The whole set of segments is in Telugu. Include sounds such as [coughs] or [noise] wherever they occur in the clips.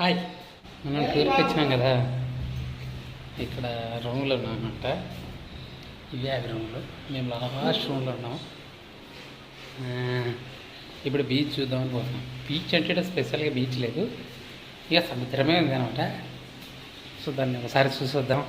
హాయ్. మనం టూర్కి వచ్చినాం కదా. ఇక్కడ రూమ్లో ఉన్నామన్నమాట ఇవే అవి రూమ్లు. మేము లాస్ట్ రూమ్లో ఉన్నాం. ఇప్పుడు బీచ్ చూద్దామని పోతున్నాం. బీచ్ అంటే స్పెషల్గా బీచ్ లేదు. ఇక సముద్రమే ఉంది అనమాట దాన్ని ఒకసారి చూసి వద్దాం.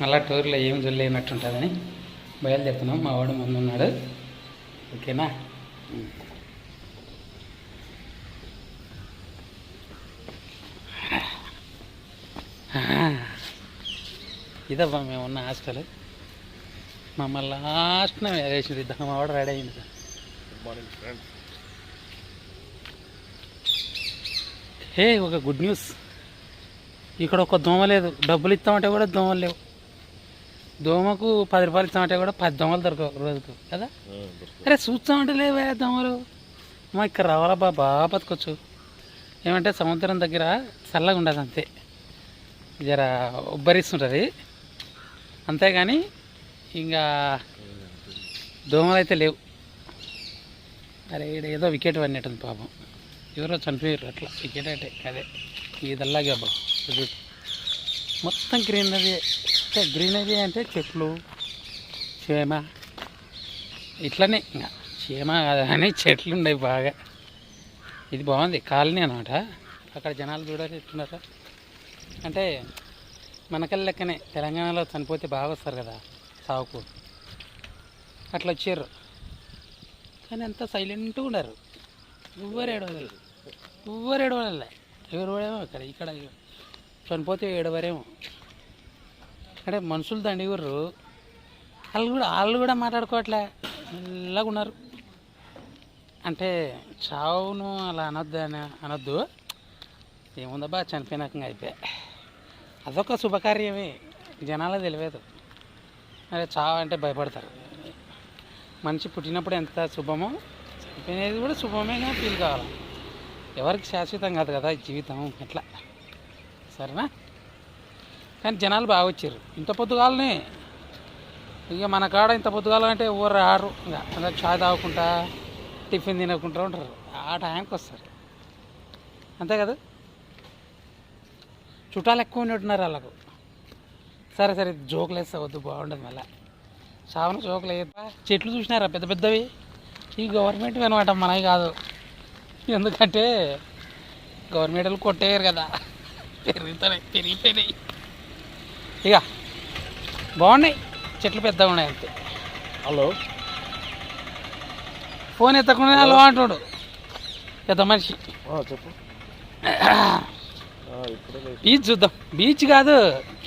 మళ్ళీ టూర్లో ఏం చూడలేనట్టు ఉంటుందని బయలుదేరుతున్నాం. మా వాడు మందు ఉన్నాడు ఓకేనా ఆ, ఇదబ్బా మేము ఉన్న హాస్టల్. మమ్మల్ని లాస్ట్న వేసింది మా వాడు రెడీ అయింది సార్. మార్నింగ్ ఫ్రెండ్స్ హే ఒక గుడ్ న్యూస్. ఇక్కడ ఒక దోమ లేదు. డబ్బులు ఇస్తామంటే కూడా దోమలు లేవు. దోమకు పది రూపాయలు ఇస్తామంటే కూడా పది దోమలు దొరకవు రోజుకు కదా? అరే చూస్తామంటే లేవే దోమలు. మా ఇక్కడ రావాలా బా బాగా బతకొచ్చు. ఏమంటే సముద్రం దగ్గర చల్లగా ఉండదు అంతే. జర ఉబ్బరిస్తుంటుంది. అంతేగాని ఇంకా దోమలు అయితే లేవు. అరే ఈడ ఏదో వికెట్ పడినట్టుంది పాపం. ఎవరో చనిపోయారు అట్లా. వికెట్ అంటే అదే. ఇదల్లాగే అబ్బా. మొత్తం గ్రీనరీ అంటే గ్రీనరీ అంటే చెట్లు చేమ. ఇట్లనే ఇంకా చీమ కాదు కానీ చెట్లు ఉన్నాయి బాగా. ఇది బాగుంది. కాలనీ అనమాట అక్కడ జనాలు చూడాలి ఎట్లున్నారా అంటే మనకల్ లెక్కనే తెలంగాణలో చనిపోతే బాగా వస్తారు కదా సావుకు. అట్లా వచ్చారు. కానీ అంతా సైలెంట్గా ఉన్నారు ఎవ్వరు ఏడవలేదు ఎవ్వరు ఏడవలే ఎవరు ఏమో ఇక్కడ ఇక్కడ చనిపోతే ఏడవరేమో. అంటే మనుషులు దండిగుర్రు. వాళ్ళు కూడా వాళ్ళు కూడా మాట్లాడుకోవట్లే. మెల్లగా ఉన్నారు. అంటే చావును అలా అనొద్దు అని అనొద్దు. ఏముందబ్బా చనిపోయినాక అయిపోయా. అదొక శుభకార్యమే. జనాలు తెలియదు. అరే చావు అంటే భయపడతారు. మనిషి పుట్టినప్పుడు ఎంత శుభమో చనిపోయినది కూడా శుభమేగా ఫీల్ కావాలి. ఎవరికి శాశ్వతం కాదు కదా ఈ జీవితం ఎట్లా సరేనా? కానీ జనాలు బాగా వచ్చారు. ఇంత పొద్దుగాలనే. ఇక మన కాడ ఇంత పొద్దుగాలంటే ఎవరు రారు ఇంకా ఇంకా చాయ్ తాగుకుంటా టిఫిన్ తినకుంటూ ఉంటారు. ఆ టైంకి వస్తారు. అంతే కదా? చుట్టాలు ఎక్కువ ఉన్నట్టున్నారు వాళ్ళకు. సరే సరే జోకులు వేస్తే వద్దు బాగుండదు మళ్ళీ. చావన జోకులు వేయబ్బా చెట్లు చూసినారా? పెద్ద పెద్దవి. ఈ గవర్నమెంట్ అనమాట మనవి కాదు. ఎందుకంటే గవర్నమెంట్లు కొట్టేయరు కదా. పెరుగుతున్నాయి పెరిగిపోయినాయి. ఇక బాగున్నాయి. చెట్లు పెద్దగా ఉన్నాయి అంతే. హలో. ఫోన్ ఎత్తకుండా హలో అంటాడు పెద్ద మనిషి. చెప్పు. [coughs] బీచ్ చూద్దాం. బీచ్ కాదు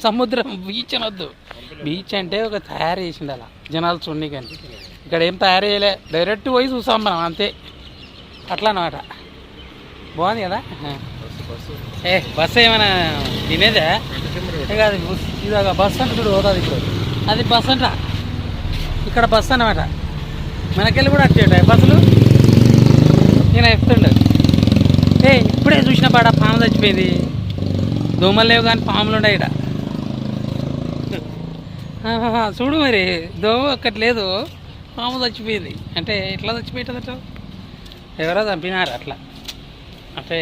సముద్రం. బీచ్ అనొద్దు. బీచ్ అంటే ఒక తయారు చేసిండు అలా. జనాలు చూడండి కానీ. ఇక్కడ ఏం తయారు చేయలే. డైరెక్ట్ పోయి చూసాం మనం అంతే. అట్లా అనమాట బాగుంది కదా? ఏ బస్సు ఏమైనా తినేదే? కాదు బస్ ఇదాక బస్ అంటే చూడు పోతుంది ఇప్పుడు. అది బస్ అంట ఇక్కడ బస్ అనమాట మనకెళ్ళి కూడా వచ్చేట బస్సులు? నేను చెప్తుండు. ఏ ఇప్పుడే చూసిన పాడ పాము చచ్చిపోయింది. దోమలు లేవు కానీ పాములు ఉన్నాయి ఇక్కడ చూడు మరి దోమ ఒక్కటి లేదు పాము చచ్చిపోయింది. అంటే ఎట్లా చచ్చిపోయేటదట ఎవరో చంపినారు అట్లా. అంటే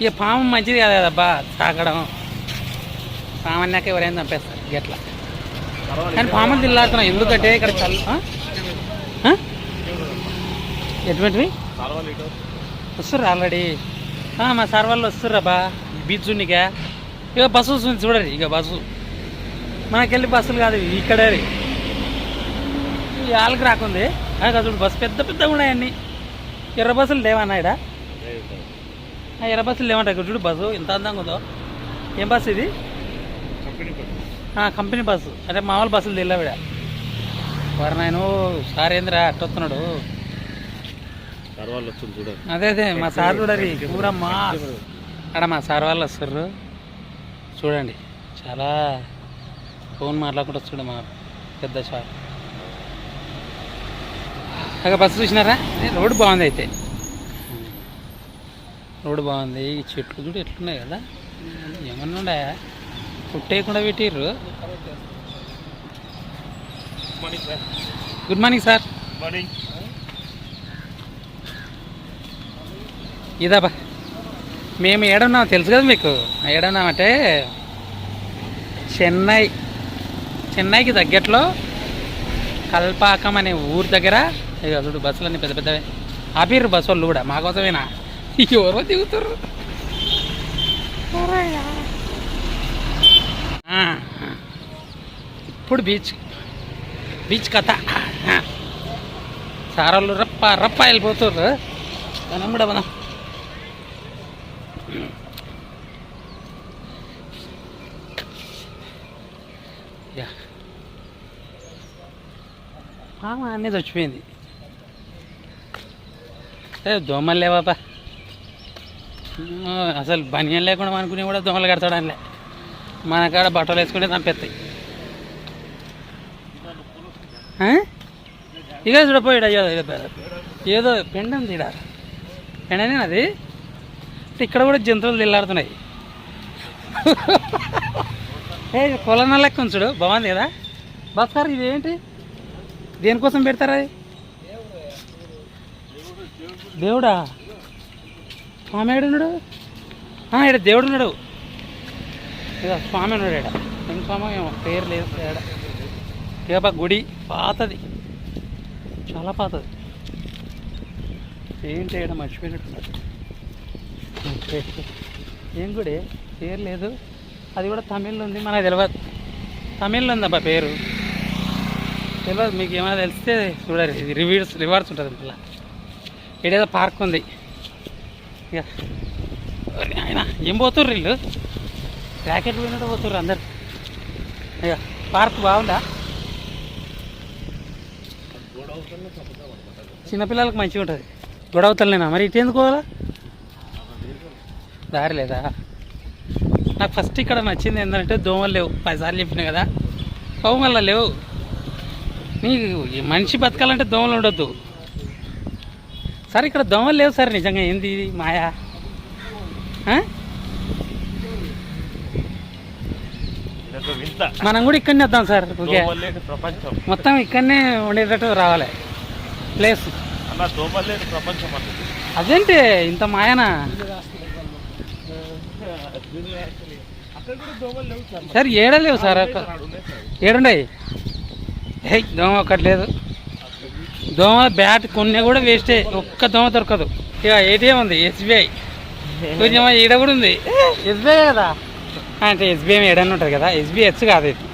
ఇక పాము మంచిది కాదు కదబ్బా తాకడం సామాన్యాక ఎవరైనా చంపేస్తారు ఎట్లా కానీ పాములు తిల్లాడుతున్నాం ఎందుకంటే ఇక్కడ చల్ ఎటువంటివి? వస్తారు వస్తుర్రు ఆల్రెడీ మా సార్ వాళ్ళు వస్తుర్రా బా బీచ్ ఉన్నిగా ఇక బస్సు వస్తుంది చూడండి ఇక బస్సు. మనకెళ్ళి బస్సులు కాదు ఇక్కడే వాళ్ళకి రాకుంది. చూడు బస్సు పెద్ద పెద్దగా ఉన్నాయి అన్ని. ఎర్ర బస్సులు లేవన్నా ఇక్కడ ఆ ఎర్ర బస్సులు లేవంటాయి ఇక్కడ చూడు బస్సు ఎంత అందంగా ఉందో. ఏం బస్సు ఇది? Company bus. అంటే మామూలు బస్సులు తెలియవిడ వారు నేను సార్ ఏందిరా అట్టొస్తున్నాడు సార్ వాళ్ళు వస్తుంది చూడండి అదే అదే మా సార్ చూడరి అక్కడ మా సార్ వాళ్ళు వస్తారు చూడండి చాలా ఫోన్ మాట్లాడుకుంటూ వస్తాడు మా పెద్ద సార్. అక్కడ బస్సు చూసినారా? రోడ్డు బాగుంది అయితే. రోడ్డు బాగుంది ఈ చెట్లు చూడు ఎట్లున్నాయి కదా. ఏమన్నా ఉన్నాయా? పుట్టేయకుండా పెట్టిర్రు. Morning sir good morning sir morning ఇదాబా మేము ఏడున్నాం తెలుసు కదా మీకు? ఏడున్నామంటే చెన్నై. చెన్నైకి తగ్గట్లో కల్పాకం అనే ఊరు దగ్గర ఇక చూడు బస్సులన్నీ పెద్ద పెద్దవి. ఆపిర్రు బస్సు వాళ్ళు కూడా మా కోసమేనా? ఎవరో దిగుతారు. ఇప్పుడు బీచ్ బీచ్ కథ. సారాళ్ళు రప్ప రప్ప వెళ్ళిపోతారు మనం కూడా మనం పాము అన్నీ చచ్చిపోయింది. ఏ దోమలు లేవాపా అసలు బనియన్ లేకుండా అనుకుని కూడా దోమలు కడతాడనిలే మన కాడ బట్టలు వేసుకుంటే చంపేస్తాయి. ఇక చూడపోయాడు అయ్యో ఏదో పెండం ఉంది పెండనే అది? ఇక్కడ కూడా జంతువులు తిల్లాడుతున్నాయి. ఏ కొలన లెక్క ఉంచుడు బాగుంది కదా? బస్కార్ ఇది ఏంటి దేనికోసం పెడతారా అది? దేవుడా? స్వామి ఏడున్నాడు ఇక్కడ దేవుడు ఉన్నాడు. ఇక స్వామి ఉన్నాడు ఇక్కడ ఏం స్వామి ఏమో పేరు లేదు ఇక్కడ ఇక గుడి పాతది. చాలా పాతది. ఏంటి ఇక్కడ మర్చిపోయినట్టు ఏం గుడి? పేరు లేదు. అది కూడా తమిళ్ళో ఉంది మనకు తెలియదు తమిళ్ళో ఉందబ్బా పేరు. తెలియదు మీకు ఏమైనా తెలిస్తే చూడాలి ఇది రివ్యూస్ రివార్డ్స్ ఉంటుంది మళ్ళీ. ఇడేదో పార్క్ ఉంది. ఇక ఆయన ఏం పోతుర్రు వీళ్ళు? ర్యాకెట్ పోయినట్టు పోతుర్రు అందరు. ఇక పార్క్ బాగుందా? చిన్నపిల్లలకు మంచిగా ఉంటుంది. గొడవతలేనా మరి ఇటు ఎందుకు పోవాలా? దారి లేదా? నాకు ఫస్ట్ ఇక్కడ నచ్చింది ఏంటంటే దోమలు లేవు. పదిసార్లు చెప్పినా కదా. దోమల లేవు. నీకు మనిషి బతకాలంటే దోమలు ఉండొద్దు. సార్ ఇక్కడ దోమలు లేవు సార్ నిజంగా. ఏంది ఇది? మాయా? మనం కూడా ఇక్కడనే వద్దాం సార్. ఓకే. మొత్తం ఇక్కడనే ఉండేటట్టు రావాలి. ప్లేస్. అదేంటి? ఇంత మాయనా? సార్. ఏడలేవు సార్? ఏడున్నాయి? హే దోమ ఒక్కటి లేదు దోమ బ్యాట్ కొన్ని కూడా వేస్టే. ఒక్క దోమ దొరకదు. ఇక ఏటీఎం ఉంది ఎస్బీఐ. కొంచెం ఈడ కూడా ఉంది. ఎస్బీఐ కదా? అంటే ఎస్బీఐ ఏడన్నా ఉంటుంది కదా. ఎస్బీహెచ్ కాదు ఇది.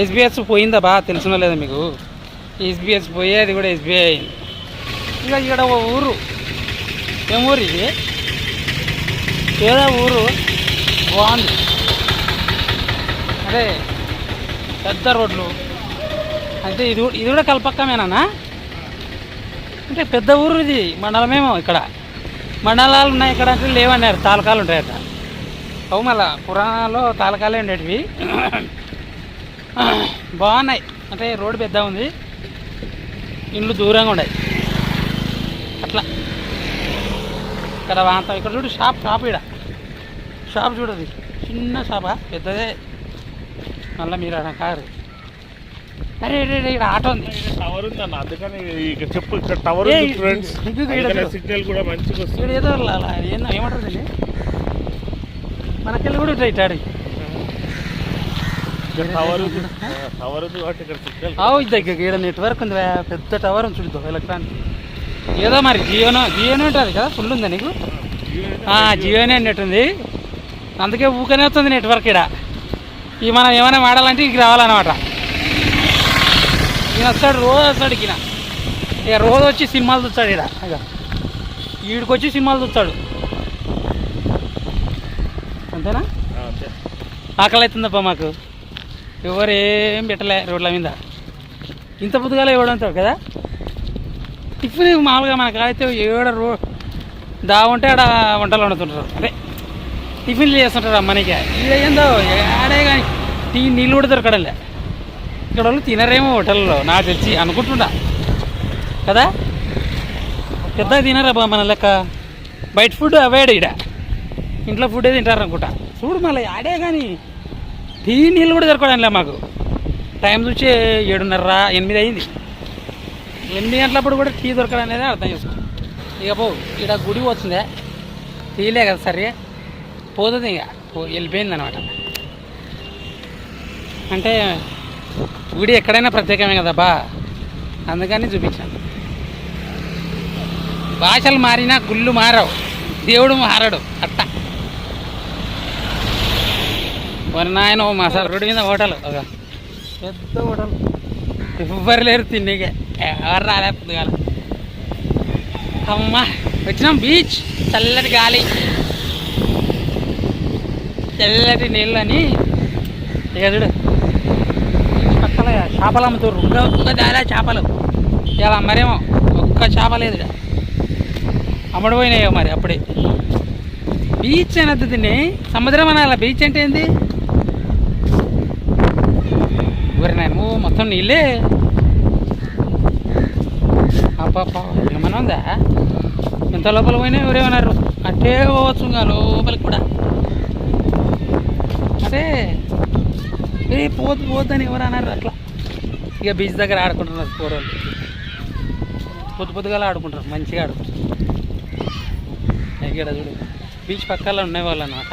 ఎస్బీహెచ్ పోయిందా బా? తెలిసిన లేదా మీకు? ఎస్బీహెచ్ పోయి అది కూడా ఎస్బీఐ. అయింది ఇక ఇక్కడ ఓ ఊరు. ఏం ఊరు ఇది? ఏదో ఊరు. బాగుంది. అదే పెద్ద రోడ్లు. అంటే ఇది ఇది కూడా కల్పక్కమేనా అంటే పెద్ద ఊరు ఇది మండలమేమో ఇక్కడ. మండలాలు ఉన్నాయి ఇక్కడ అంటే లేవన్నారు తాలకాలు ఉంటాయట. అవు మళ్ళా పురాణాల్లో తాలకాలే ఉండేటివి. బాగున్నాయి. అంటే రోడ్డు పెద్ద ఉంది. ఇండ్లు దూరంగా ఉన్నాయి. అట్లా. ఇక్కడ వాంతం ఇక్కడ చూడు షాప్ షాప్ ఇక్కడ షాప్ చూడదు చిన్న షాపా పెద్దదే. మళ్ళీ మీరు అక్కడ కారు అరే ఇక్కడ ఆటో ఉంది. టవర్ ఉంది అన్న అందుకని ఇక చెప్పు ఇక్కడ టవర్ ఉంది ఫ్రెండ్స్ ఇక్కడ సిగ్నల్ కూడా మంచిగా వస్తుంది. ఇక్కడ ఏదో ఏందో ఏమంటారు దీన్ని? మనకెళ్ళి కూడా ఇట్లా ఇట్టాడు ఇక్కడ టవర్ ఉంది. టవర్ ఉంది కాబట్టి ఇక్కడ సిగ్నల్ దగ్గర ఇక్కడ నెట్వర్క్ ఉంది పెద్ద టవర్ ఉంది చూడు ఎలక్ట్రానిక్. ఏదో మరి జియోనో జియోనే ఉంటుంది కదా ఫుల్ ఉందా నీకు? ఆ, జియోనే నెట్ ఉంది. అందుకే ఊకనే వస్తుంది నెట్వర్క్ ఇక్కడ. ఇక మనం ఏమైనా వాడాలంటే ఇక రావాలన్నమాట. ఈయన వస్తాడు రోజు వస్తాడు ఈయన ఇక రోజు వచ్చి సినిమాలు చూస్తాడు ఇక్కడ ఇక వీడికి వచ్చి సినిమాలు చూస్తాడు. అంతేనా? అంతే. ఆకలి అవుతుందప్ప మాకు. ఎవరు ఏం పెట్టలే రోడ్ల మీద. ఇంత పొద్దుగాల ఇవ్వడంతో కదా? టిఫిన్ మామూలుగా మనకు అయితే ఏడ రో దా ఉంటే ఆడ వంటలు వండుతుంటారు. అదే. టిఫిన్లు చేస్తుంటారు అమ్మనికి ఇది ఏందో ఆడే కానీ టీ నీళ్ళు కూడా దొరకడంలే. ఇక్కడ వాళ్ళు తినరేమో హోటల్లో నాకు తెలిసి అనుకుంటున్నా. కదా? పెద్ద తినరా బా మన లెక్క? బయట ఫుడ్ అవాయిడ్ ఇడ ఇంట్లో ఫుడ్ తింటారు అనుకుంటా చూడు మళ్ళీ ఆడే కానీ టీ నీళ్ళు కూడా దొరకడంలే మాకు. టైం చూసి ఏడున్నర ఎనిమిది అయింది. ఎనిమిది గంటలప్పుడు కూడా టీ దొరకడం అనేది అర్థం చేసుకో. ఇక పో ఇక్కడ గుడి పోతుందే. తీయలే కదా సరే పోతుంది ఇక. పో- వెళ్ళిపోయింది అనమాట అంటే గుడి ఎక్కడైనా ప్రత్యేకమే కదా బా? అందుకని చూపించాను. భాషలు మారినా గుళ్ళు మారవు దేవుడు మారడు అట్ట. మరి నాయన ఓ మసాలా రోడ్డు మీద హోటల్. ఒక పెద్ద హోటల్. ఎవ్వరు లేరు తిండికే ఎవరు రాలేదు పొద్దుగాల. అమ్మా వచ్చినాం బీచ్. చల్లటి గాలి. తెల్లటి నీళ్ళని. ఎదుడు ఇక చూడు. పక్కన చేపలు అమ్ముతారు ఒక్క దాదా చేపలు. ఇలా మరేమో ఒక్క చేప లేదు అమ్మడిపోయినాయో మరి అప్పుడే. బీచ్ అనద్దు తిని సముద్రం అనాల? బీచ్ అంటే ఏంది? ఊరి నాయన మొత్తం నీళ్ళే. అప్ప ఏమన్నా ఉందా? ఇంత లోపల పోయినా ఎవరేమన్నారు అట్టే పోవచ్చు ఇంకా లోపలికి కూడా. అంటే ఏ పోతు పోద్దని ఎవరు అన్నారు అట్లా. ఇక బీచ్ దగ్గర ఆడుకుంటున్నారు కూరలు పొద్దు పొద్దుగా ఆడుకుంటారు మంచిగా ఆడుకుంటారు. ఇక్కడ చూడు బీచ్ పక్కన ఉండేవాళ్ళు అనమాట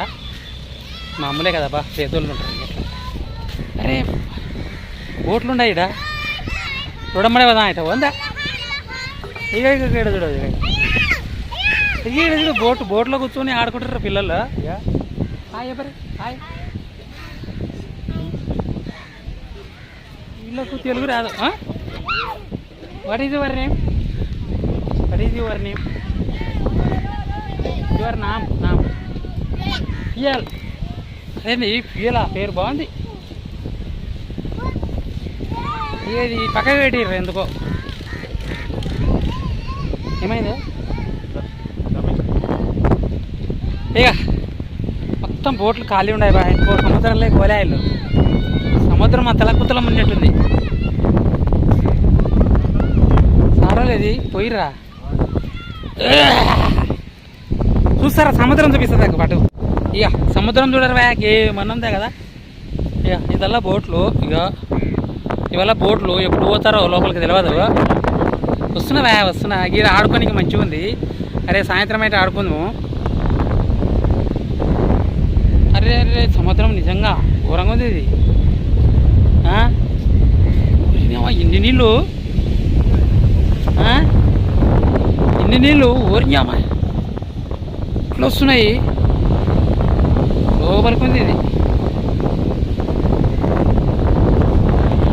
మామూలే కదా బా పేదోళ్ళు ఉంటారు అరే బోట్లు ఉన్నాయి ఇడ చూడమ్మడే కదా ఇట ఉందా? ఇక ఇక్కడ చూడదు ఇక ఈడ చూడు బోట్ బోట్లో కూర్చొని ఆడుకుంటారు పిల్లలు. ఇక హాయ్ ఎవరు? హాయ్. వీళ్ళకు తెలుగు రాదు. What is your name what is your name your name name feel అదేంది ఫియలా పేరు బాగుంది. ఇది పక్కకు పెట్టిర్రు ఎందుకో. ఏమైంది? ఇక. మొత్తం బోట్లు ఖాళీ ఉన్నాయి బా. ఇంకో సముద్రంలో గోలాయిలు సముద్రం ఆ తలకుతలం ఉన్నట్టుంది. సారలేదు పోయిరా చూస్తారా? సముద్రం చూపిస్తుంది అక్క పాటు. ఇక సముద్రం చూడరు బ్యాక్ ఏమన్నా ఉందా కదా? ఇక ఇదల్లా బోట్లు. ఇక ఇవల్ల బోట్లు ఎప్పుడు పోతారో లోపలికి తెలియదు వస్తున్నా వ్యా వస్తున్నా. గీడ ఆడుకోనికి మంచిగా ఉంది అరే సాయంత్రం అయితే ఆడుకుందాము. అరే అరే సముద్రం నిజంగా ఘోరంగా ఉంది ఇది. ఇన్ని నీళ్ళు? ఆ? ఇన్ని నీళ్ళు ఓరినామా ఇట్లా వస్తున్నాయి? లోపలికి ఉంది ఇది.